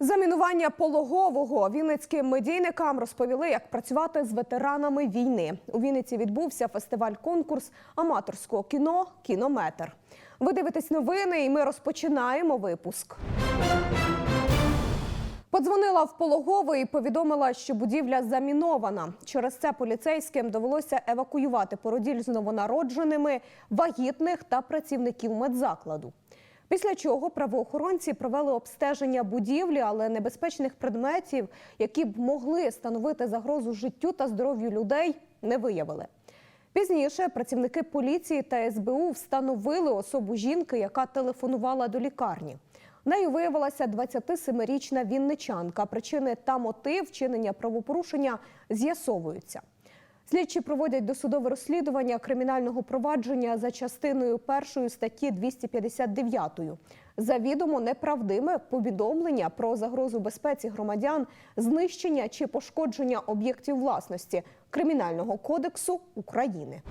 Замінування пологового вінницьким медійникам розповіли, як працювати з ветеранами війни. У Вінниці відбувся фестиваль-конкурс аматорського кіно Кінометр. Ви дивитесь новини, і ми розпочинаємо випуск. Подзвонила в пологовий і повідомила, що будівля замінована. Через це поліцейським довелося евакуювати породіль з новонародженими, вагітних та працівників медзакладу. Після чого правоохоронці провели обстеження будівлі, але небезпечних предметів, які б могли становити загрозу життю та здоров'ю людей, не виявили. Пізніше працівники поліції та СБУ встановили особу жінки, яка телефонувала до лікарні. Нею виявилася 27-річна вінничанка. Причини та мотив вчинення правопорушення з'ясовуються. Слідчі проводять досудове розслідування кримінального провадження за частиною першої статті 259 завідомо неправдиме повідомлення про загрозу безпеці громадян, знищення чи пошкодження об'єктів власності Кримінального кодексу України.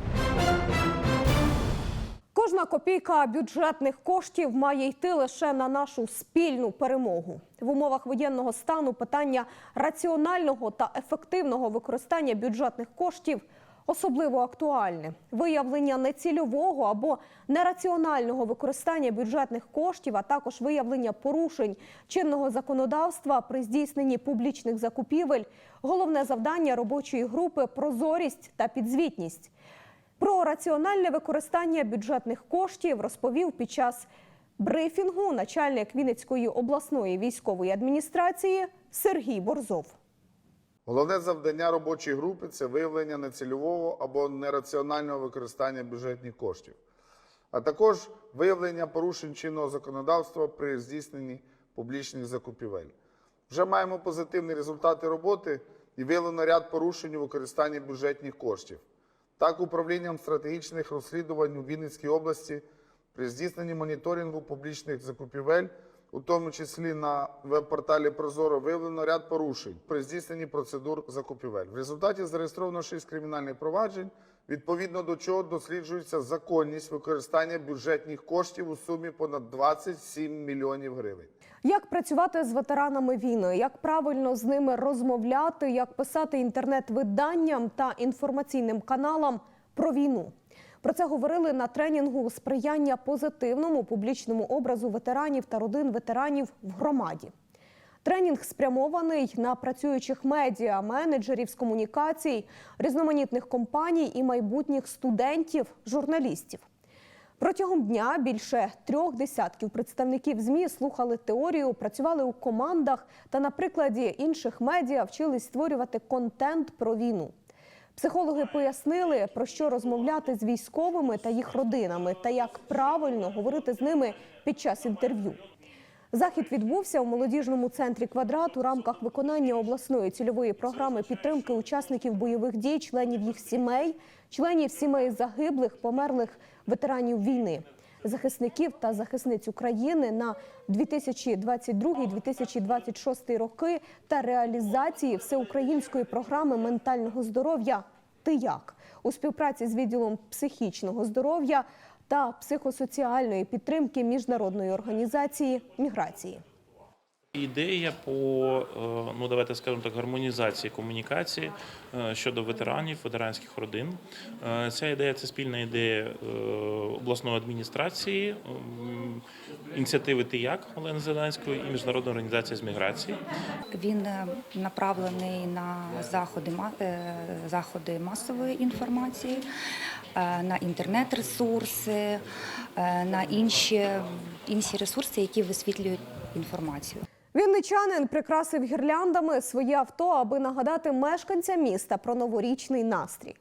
Кожна копійка бюджетних коштів має йти лише на нашу спільну перемогу. В умовах воєнного стану питання раціонального та ефективного використання бюджетних коштів особливо актуальне. Виявлення нецільового або нераціонального використання бюджетних коштів, а також виявлення порушень чинного законодавства при здійсненні публічних закупівель головне завдання робочої групи прозорість та підзвітність. Про раціональне використання бюджетних коштів розповів під час брифінгу начальник Вінницької обласної військової адміністрації Сергій Борзов. Головне завдання робочої групи це виявлення нецільового або нераціонального використання бюджетних коштів, а також виявлення порушень чинного законодавства при здійсненні публічних закупівель. Вже маємо позитивні результати роботи і виявлено ряд порушень у використанні бюджетних коштів. Так, управлінням стратегічних розслідувань у Вінницькій області при здійсненні моніторингу публічних закупівель, у тому числі на веб-порталі Прозоро, виявлено ряд порушень при здійсненні процедур закупівель. В результаті зареєстровано 6 кримінальних проваджень, відповідно до чого досліджується законність використання бюджетних коштів у сумі понад 27 мільйонів гривень. Як працювати з ветеранами війни, як правильно з ними розмовляти, як писати інтернет-виданням та інформаційним каналам про війну. Про це говорили на тренінгу сприяння позитивному публічному образу ветеранів та родин ветеранів в громаді. Тренінг спрямований на працюючих медіа, менеджерів з комунікацій, різноманітних компаній і майбутніх студентів, журналістів. Протягом дня більше трьох десятків представників ЗМІ слухали теорію, працювали у командах та на прикладі інших медіа вчились створювати контент про війну. Психологи пояснили, про що розмовляти з військовими та їх родинами, та як правильно говорити з ними під час інтерв'ю. Захід відбувся у молодіжному центрі квадрат у рамках виконання обласної цільової програми підтримки учасників бойових дій, членів їх сімей, членів сімей загиблих, померлих ветеранів війни, захисників та захисниць України на 2022-2026 роки та реалізації всеукраїнської програми ментального здоров'я «Ти як» у співпраці з відділом психічного здоров'я та психосоціальної підтримки міжнародної організації міграції. Ідея по е, ну давайте скажемо так гармонізації комунікації е, щодо ветеранів, ветеранських родин. Е, Ця ідея це спільна ідея обласної адміністрації, ініціативи «Ти-як» Олени Зеленської і міжнародної організації з міграції. Він направлений на заходи, заходи масової інформації, на інтернет-ресурси, на інші, інші ресурси, які висвітлюють інформацію. Вінничанин прикрасив гірляндами своє авто, аби нагадати мешканцям міста про новорічний настрій.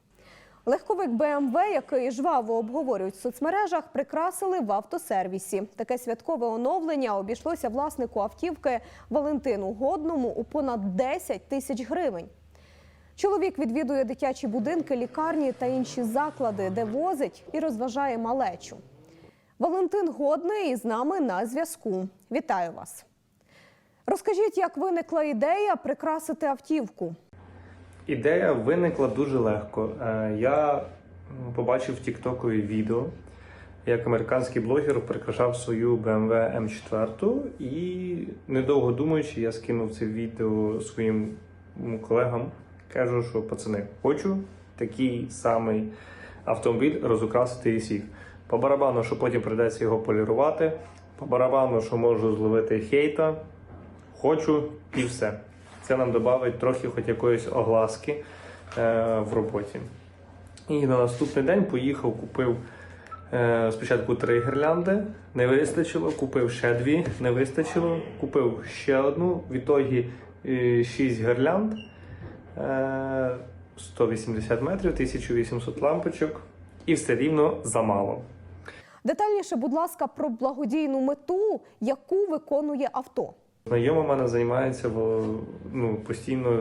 Легковик БМВ, який жваво обговорюють в соцмережах, прикрасили в автосервісі. Таке святкове оновлення обійшлося власнику автівки Валентину Годному у понад 10 тисяч гривень. Чоловік відвідує дитячі будинки, лікарні та інші заклади, де возить і розважає малечу. Валентин Годний із нами на зв'язку. Вітаю вас. Розкажіть, як виникла ідея прикрасити автівку. Ідея виникла дуже легко. Е, Я побачив в Тіктокові відео, як американський блогер прикрашав свою BMW M4 і недовго думаючи, я скинув це відео своїм колегам. Кажу, що пацани, хочу такий самий автомобіль розукрасити всіх. По барабану, що потім прийдеться його полірувати, по барабану, що можу зловити хейта, хочу і все. Це нам додавить трохи хоч якоїсь огласки е, в роботі. І на наступний день поїхав, купив е, спочатку три гірлянди, не вистачило, купив ще дві, не вистачило, купив ще одну, в ітогі е, шість гірлянд, е, 180 метрів, 1800 лампочок, і все рівно замало. Детальніше, будь ласка, про благодійну мету, яку виконує авто. Знайома мене займається ну, постійно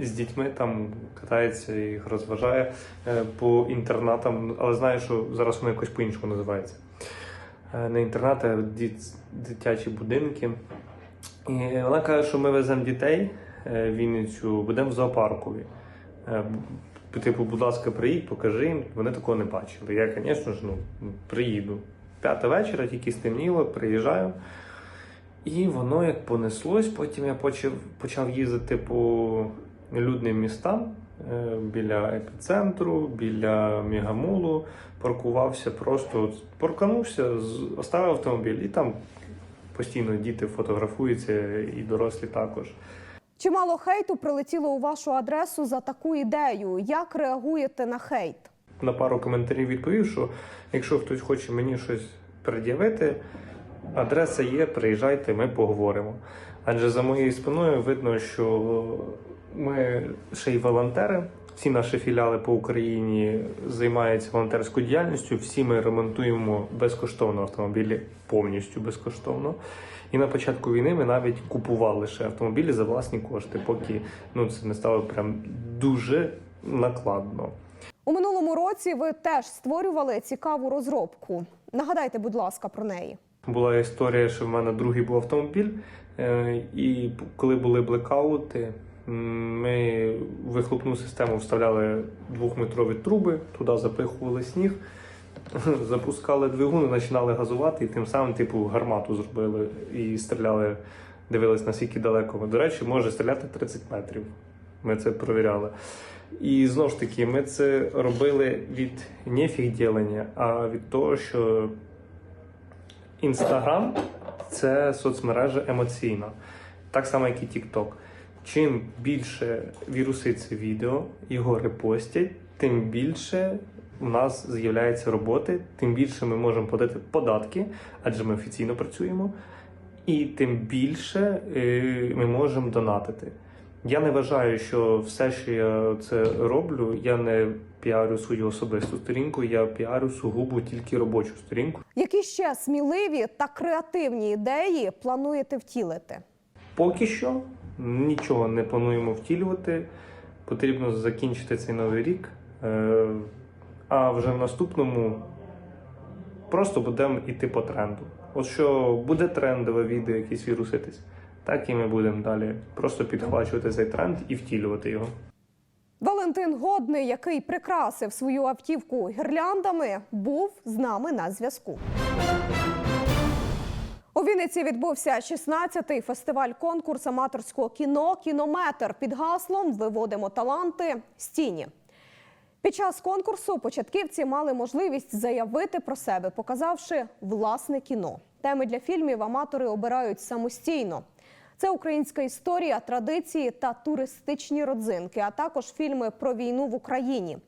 з дітьми, там катається їх розважає е, по інтернатам, але знаю, що зараз воно якось по-іншому називається. Е, Не інтернати, а дитячі будинки. І вона каже, що ми веземо дітей е, в Вінницю, будемо в зоопаркові. Типу, будь ласка, приїдь, покажи їм. Вони такого не бачили. Я, звісно ж, ну, приїду. П'ята вечора, тільки стемніло, приїжджаю. І воно як понеслось. Потім я почав, почав їздити по людним містам е, біля епіцентру, біля мегамолу, паркувався просто, парканувся, оставив автомобіль, і там постійно діти фотографуються, і дорослі також. Чимало хейту прилетіло у вашу адресу за таку ідею. Як реагуєте на хейт? на пару коментарів відповів, що якщо хтось хоче мені щось пред'явити, адреса є, приїжджайте, ми поговоримо. Адже за моєю спиною видно, що ми ще й волонтери. Всі наші філіали по Україні займаються волонтерською діяльністю. Всі ми ремонтуємо безкоштовно автомобілі, повністю безкоштовно. І на початку війни ми навіть купували ще автомобілі за власні кошти, поки ну це не стало прям дуже накладно. У минулому році ви теж створювали цікаву розробку. Нагадайте, будь ласка, про неї. Була історія, що в мене другий був автомобіль, е, і коли були блекаути, ми в вихлопну систему вставляли двохметрові труби, туди запихували сніг, запускали двигун, і починали газувати, і тим самим, типу, гармату зробили і стріляли, дивились наскільки далеко. До речі, може стріляти 30 метрів. Ми це провіряли. І знову ж таки, ми це робили від не фігділення, а від того, що Інстаграм це соцмережа емоційна, так само, як і TikTok. Чим більше віруситься відео, його репостять, тим більше у нас з'являється роботи, тим більше ми можемо подати податки, адже ми офіційно працюємо, і тим більше е, ми можемо донатити. Я не вважаю, що все, що я це роблю, я не піарю свою особисту сторінку, я піарю сугубо тільки робочу сторінку. Які ще сміливі та креативні ідеї плануєте втілити? Поки що нічого не плануємо втілювати. Потрібно закінчити цей новий рік. Е, А вже в наступному просто будемо йти по тренду. От що буде трендове відео якесь віруситись, так і ми будемо далі просто підхвачувати цей тренд і втілювати його. Валентин Годний, який прикрасив свою автівку гірляндами, був з нами на зв'язку. У Вінниці відбувся 16-й фестиваль конкурс аматорського кіно Кінометр під гаслом Виводимо таланти з тіні. Під час конкурсу початківці мали можливість заявити про себе, показавши власне кіно. Теми для фільмів аматори обирають самостійно. Це українська історія, традиції та туристичні родзинки, а також фільми про війну в Україні.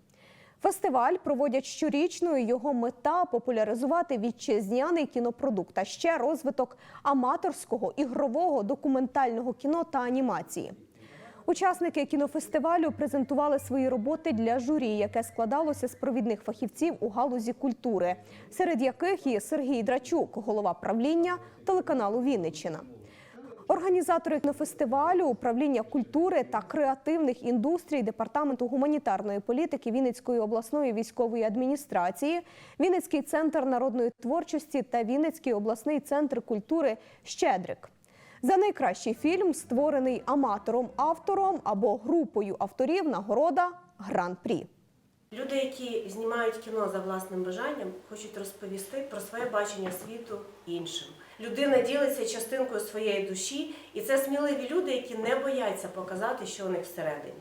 Фестиваль проводять щорічно. і Його мета популяризувати вітчизняний кінопродукт, а ще розвиток аматорського ігрового документального кіно та анімації. Учасники кінофестивалю презентували свої роботи для журі, яке складалося з провідних фахівців у галузі культури, серед яких є Сергій Драчук, голова правління телеканалу Вінниччина. Організатори кінофестивалю, управління культури та креативних індустрій департаменту гуманітарної політики Вінницької обласної військової адміністрації, Вінницький центр народної творчості та Вінницький обласний центр культури Щедрик. За найкращий фільм, створений аматором автором або групою авторів, нагорода Гран-прі. Люди, які знімають кіно за власним бажанням, хочуть розповісти про своє бачення світу іншим. Людина ділиться частинкою своєї душі, і це сміливі люди, які не бояться показати, що у них всередині.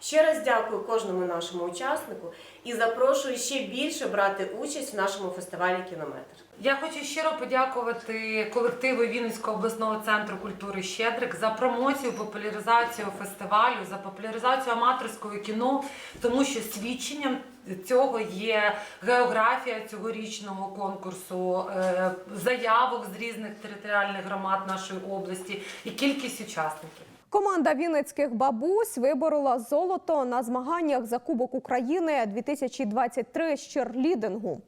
Ще раз дякую кожному нашому учаснику і запрошую ще більше брати участь в нашому фестивалі Кінометр. Я хочу щиро подякувати колективу Вінницького обласного центру культури Щедрик за промоцію, популяризацію фестивалю, за популяризацію аматорського кіно, тому що свідченням цього є географія цьогорічного конкурсу, е, заявок з різних територіальних громад нашої області і кількість учасників. Команда вінницьких бабусь виборола золото на змаганнях за Кубок України 2023 з черлідингу.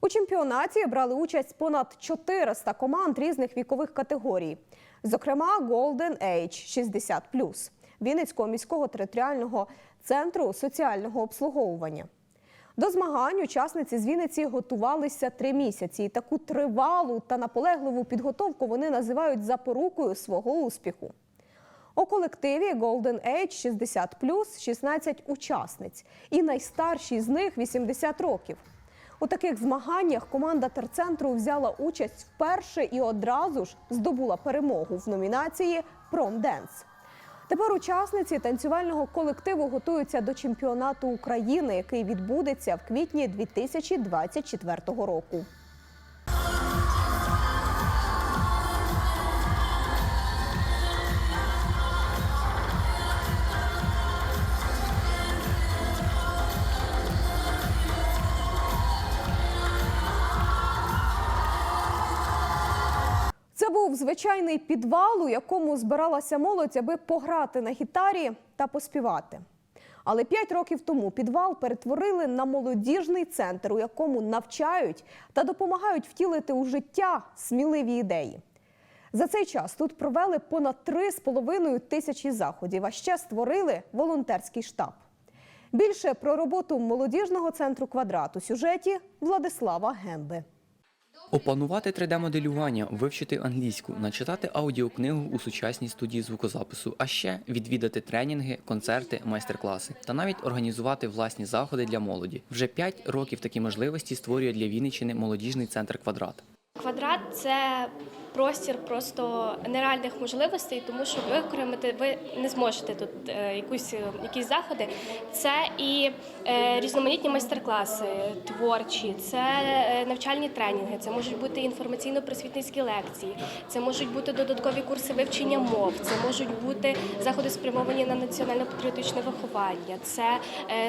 У чемпіонаті брали участь понад 400 команд різних вікових категорій, зокрема Golden Age 60+, Вінницького міського територіального центру соціального обслуговування. До змагань учасниці з Вінниці готувалися три місяці, і таку тривалу та наполегливу підготовку вони називають запорукою свого успіху. У колективі Golden Age 60 16 учасниць, і найстаршій з них 80 років. У таких змаганнях команда терцентру взяла участь вперше і одразу ж здобула перемогу в номінації Промденс. Тепер учасниці танцювального колективу готуються до чемпіонату України, який відбудеться в квітні 2024 року. Був звичайний підвал, у якому збиралася молодь, аби пограти на гітарі та поспівати. Але п'ять років тому підвал перетворили на молодіжний центр, у якому навчають та допомагають втілити у життя сміливі ідеї. За цей час тут провели понад 3,5 тисячі заходів, а ще створили волонтерський штаб. Більше про роботу молодіжного центру квадрат у сюжеті Владислава Гемби. Опанувати 3D-моделювання, вивчити англійську, начитати аудіокнигу у сучасній студії звукозапису, а ще відвідати тренінги, концерти, майстер-класи та навіть організувати власні заходи для молоді. Вже 5 років такі можливості створює для Вінниччини молодіжний центр квадрат. Квадрат це простір просто нереальних можливостей, тому що використати ви не зможете тут е, якусь е, якісь заходи. Це і е, різноманітні майстер-класи, творчі, це навчальні тренінги, це можуть бути інформаційно-просвітницькі лекції, це можуть бути додаткові курси вивчення мов, це можуть бути заходи спрямовані на національно-патріотичне виховання, це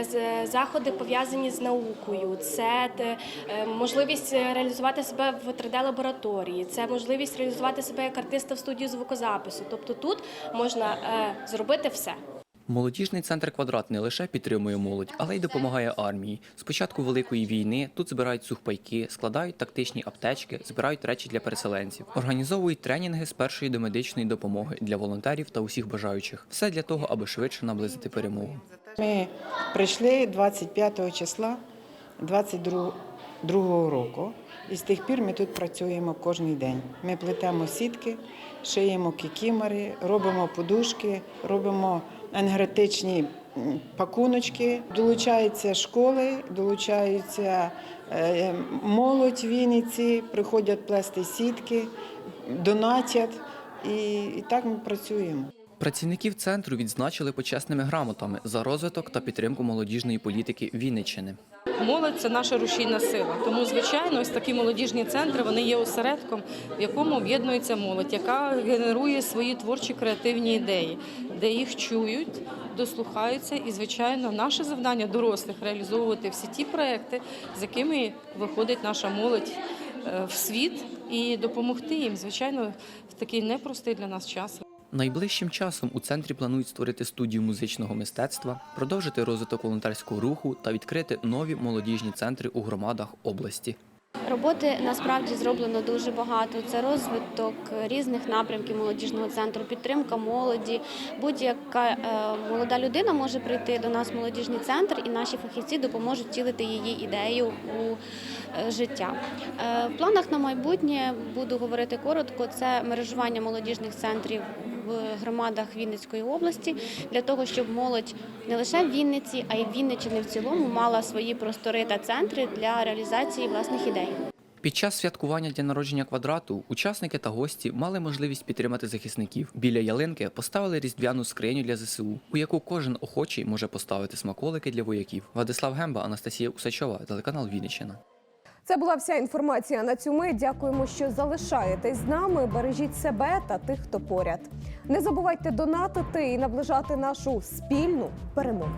з- заходи пов'язані з наукою, це можливість реалізувати себе в 3D-лабораторії, це можливість реалізувати себе як артиста в студії звукозапису. Тобто тут можна е, зробити все. Молодіжний центр квадрат не лише підтримує молодь, але й допомагає армії. З початку великої війни тут збирають сухпайки, складають тактичні аптечки, збирають речі для переселенців, організовують тренінги з першої домедичної допомоги для волонтерів та усіх бажаючих. Все для того, аби швидше наблизити перемогу. Ми прийшли 25 числа 22 другого року, і з тих пір ми тут працюємо кожен день. Ми плетемо сітки, шиємо кікімори, робимо подушки, робимо енергетичні пакуночки. Долучаються школи, долучаються е, молодь Вінниці, приходять плести сітки, донатять. І, і так ми працюємо. Працівників центру відзначили почесними грамотами за розвиток та підтримку молодіжної політики Вінниччини. Молодь це наша рушійна сила. Тому, звичайно, ось такі молодіжні центри вони є осередком, в якому об'єднується молодь, яка генерує свої творчі креативні ідеї, де їх чують, дослухаються. І, звичайно, наше завдання дорослих реалізовувати всі ті проекти, з якими виходить наша молодь е, в світ, і допомогти їм, звичайно, в такий непростий для нас час. Найближчим часом у центрі планують створити студію музичного мистецтва, продовжити розвиток волонтерського руху та відкрити нові молодіжні центри у громадах області. Роботи насправді зроблено дуже багато. Це розвиток різних напрямків молодіжного центру, підтримка молоді. Будь-яка е, молода людина може прийти до нас в молодіжний центр, і наші фахівці допоможуть втілити її ідею у е, життя. Е, В планах на майбутнє буду говорити коротко. Це мережування молодіжних центрів в громадах Вінницької області для того, щоб молодь не лише в Вінниці, а й в Вінниччини в цілому мала свої простори та центри для реалізації власних ідей. Під час святкування дня народження квадрату учасники та гості мали можливість підтримати захисників. Біля ялинки поставили різдвяну скриню для ЗСУ, у яку кожен охочий може поставити смаколики для вояків. Владислав Гемба, Анастасія Усачова, телеканал Вінниччина. Це була вся інформація на цю мить. Дякуємо, що залишаєтесь з нами. Бережіть себе та тих, хто поряд. Не забувайте донатити і наближати нашу спільну перемогу.